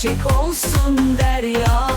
aşık olsun derya.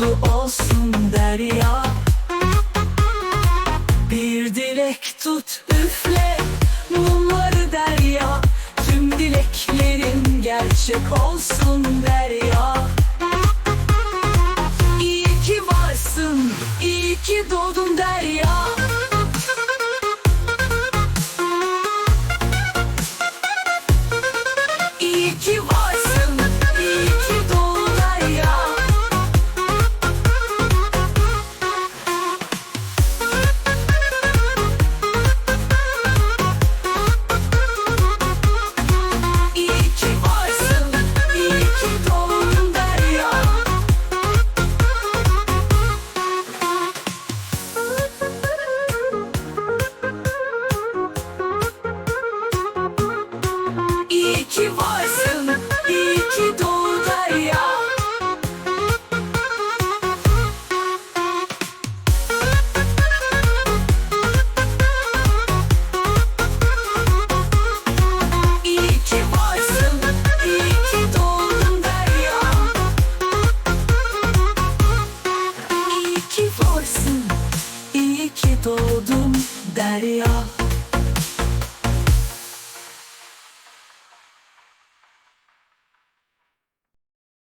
Mutlu olsun derya. Bir dilek tut üfle mumları derya. Tüm dileklerin gerçek olsun derya ki varsın, iyi ki doğdun derya İyi ki varsın, derya İyi ki varsın, iyi ki doğdun derya